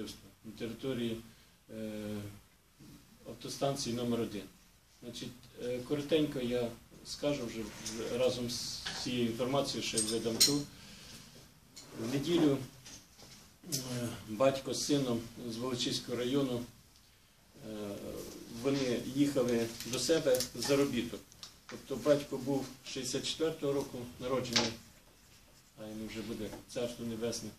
вбивства на території е, автостанції номер 1 Значить, е, коротенько я скажу вже разом з цією інформацією, що я видам ту. В неділю е, батько з сином з Волочиського району вони їхали до себе з заробіток. Тобто батько був 64-го року народжений, а йому вже буде царство небесне.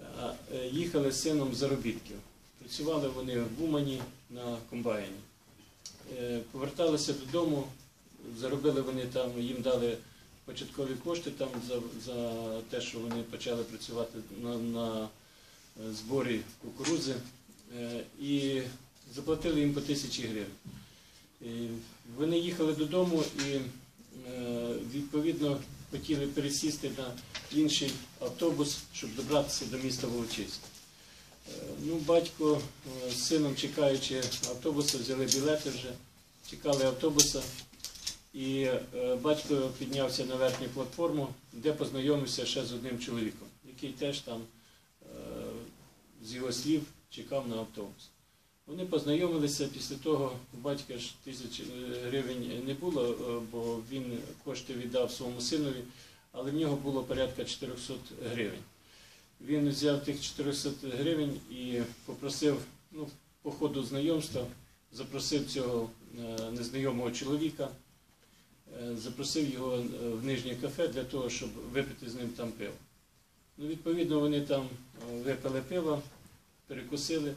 Е, Їхали з сином заробітків. Працювали вони в Умані на комбайні. Е, Поверталися додому, заробили вони там, їм дали початкові кошти там за, за те, що вони почали працювати на, на е, зборі кукурудзи. І заплатили їм по тисячі гривень. Вони їхали додому і відповідно хотіли пересісти на інший автобус, щоб добратися до міста Волочиськ. Е, Ну, батько е, з сином, чекаючи автобуса, взяли білети вже, чекали автобуса. І е, батько піднявся на верхню платформу, де познайомився ще з одним чоловіком, який теж там, з його слів, чекав на автобус. Вони познайомилися після того, у батька ж тисяч е, гривень не було, е, бо він кошти віддав своєму синові, але в нього було порядка 400 гривень. Він взяв тих 400 гривень і попросив, ну, по ходу знайомства, запросив цього е, незнайомого чоловіка, запросив його в нижнє кафе для того, щоб випити з ним там пиво. Ну, відповідно, вони там випили пиво, перекусили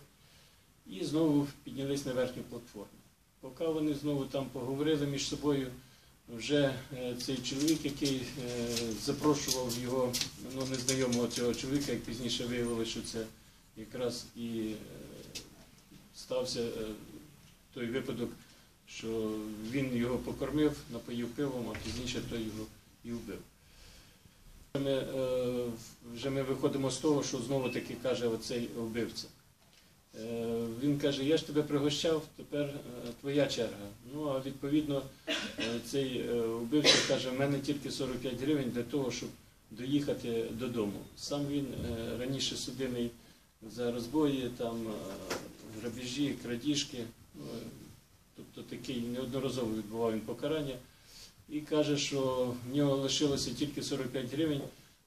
і знову піднялись на верхню платформу. Поки вони знову там поговорили між собою, вже е, цей чоловік, який е, запрошував його ну, незнайомого цього чоловіка, як пізніше виявилося, що це якраз і е, стався той випадок, що він його покормив, напоїв пивом, а пізніше той його і вбив. Ми, вже ми виходимо з того, що знову таки каже оцей вбивця. Е, Він каже, я ж тебе пригощав, тепер е, твоя черга. Ну а відповідно е, цей вбивця каже, в мене тільки 45 гривень для того, щоб доїхати додому. Сам він раніше судимий за розбої, там, грабіжі, крадіжки. Ну, Тобто такий неодноразово відбував він покарання. І каже, що в нього лишилося тільки 45 гривень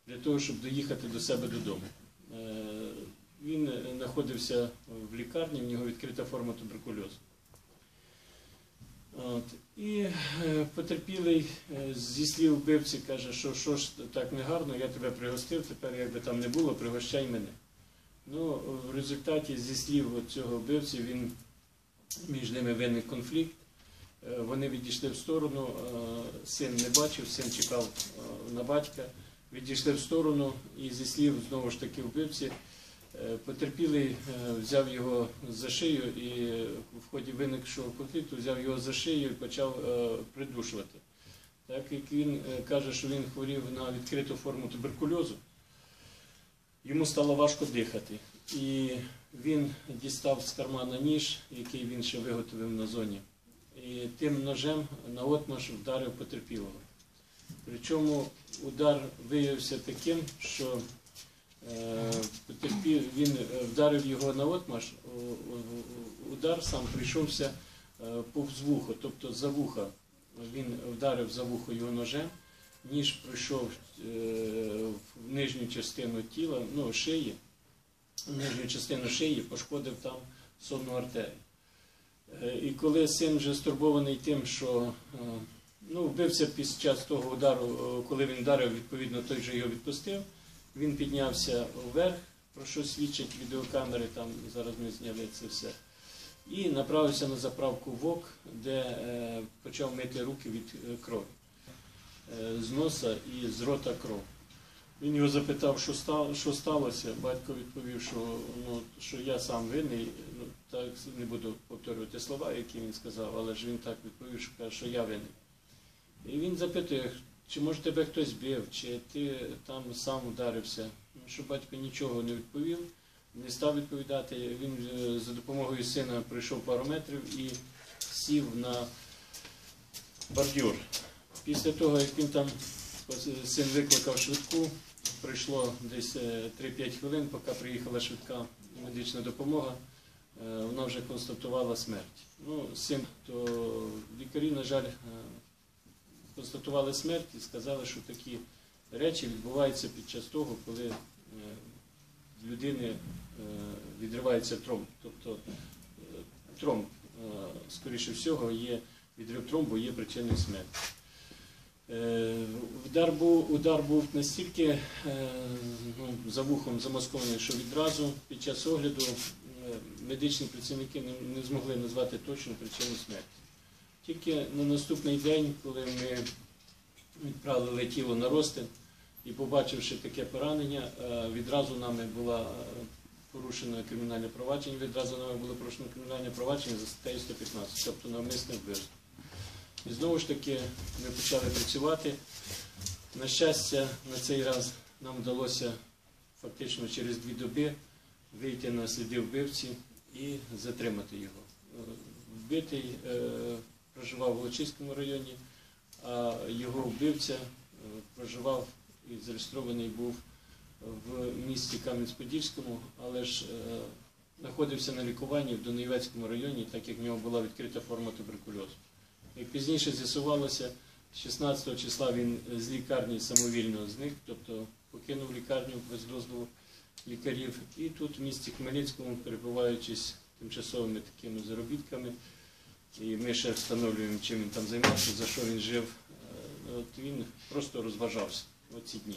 для того, щоб доїхати до себе додому. Він е, знаходився в лікарні, в нього відкрита форма туберкульозу. От. І е, потерпілий е, зі слів вбивці каже, що що ж так негарно, я тебе пригостив, тепер як би там не було, пригощай мене. Ну, в результаті зі слів цього вбивці він між ними виник конфлікт. Вони відійшли в сторону, син не бачив, син чекав на батька. Відійшли в сторону і зі слів знову ж таки вбивці, потерпілий е, взяв його за шию і е, в ході виникшого конфлікту взяв його за шию і почав е, придушувати. Так як він е, каже, що він хворів на відкриту форму туберкульозу, йому стало важко дихати. І він дістав з кармана ніж, який він ще виготовив на зоні, і тим ножем наотмашь вдарив потерпілого. Причому удар виявився таким, що е, потерпів, він е, вдарив його наотмашь, у- у- удар сам прийшовся е, повз вухо, тобто за вуха. Він вдарив за вухо його ножем, ніж пройшов е, в нижню частину тіла, ну, шиї, нижню частину шиї, пошкодив там сонну артерію. Е, І коли син вже стурбований тим, що е, ну, вбився під час того удару, е, коли він вдарив, відповідно, той же його відпустив, він піднявся вверх, про що свідчать відеокамери, там зараз ми зняли це все. І направився на заправку ВОК, де е, почав мити руки від е, крові. Е, з носа і з рота кров. Він його запитав, що стало, що сталося. Батько відповів, що, ну, що я сам винний. Ну, так не буду повторювати слова, які він сказав, але ж він так відповів, що каже, що я винний. І він запитує, чи може тебе хтось бив, чи ти там сам ударився. Ну, що батько нічого не відповів, не став відповідати. Він е, за допомогою сина пройшов пару метрів і сів на бордюр. Після того, як він там син викликав швидку, пройшло десь е, 3-5 хвилин, поки приїхала швидка медична допомога, е, вона вже констатувала смерть. Ну, цим то лікарі, на жаль, е, констатували смерть і сказали, що такі речі відбуваються під час того, коли е, в людини е, відривається тромб. Тобто е, тромб, скоріше всього, є відрив тромбу, є причиною смерті. Удар був, удар був настільки ну, за вухом замаскований, що відразу під час огляду медичні працівники не змогли назвати точну причину смерті. Тільки на наступний день, коли ми відправили тіло на розтин і побачивши таке поранення, е, відразу нами була е, порушено кримінальне провадження, відразу нами було порушено кримінальне провадження за статтею 115, тобто навмисне вбивство. І знову ж таки ми почали працювати. На щастя, на цей раз нам вдалося фактично через дві доби вийти на сліди вбивці і затримати його. Е, Вбитий проживав в Волочиському районі, а його вбивця е, проживав і зареєстрований був в місті Кам'янець-Подільському, але ж е, знаходився на лікуванні в Доноєвецькому районі, так як в нього була відкрита форма туберкульозу. Як пізніше з'ясувалося, 16 числа він з лікарні самовільно зник, тобто покинув лікарню без дозволу лікарів. І тут в місті Хмельницькому, перебуваючись тимчасовими такими заробітками, і ми ще встановлюємо, чим він там займався, за що він жив. е, От він просто розважався в ці дні.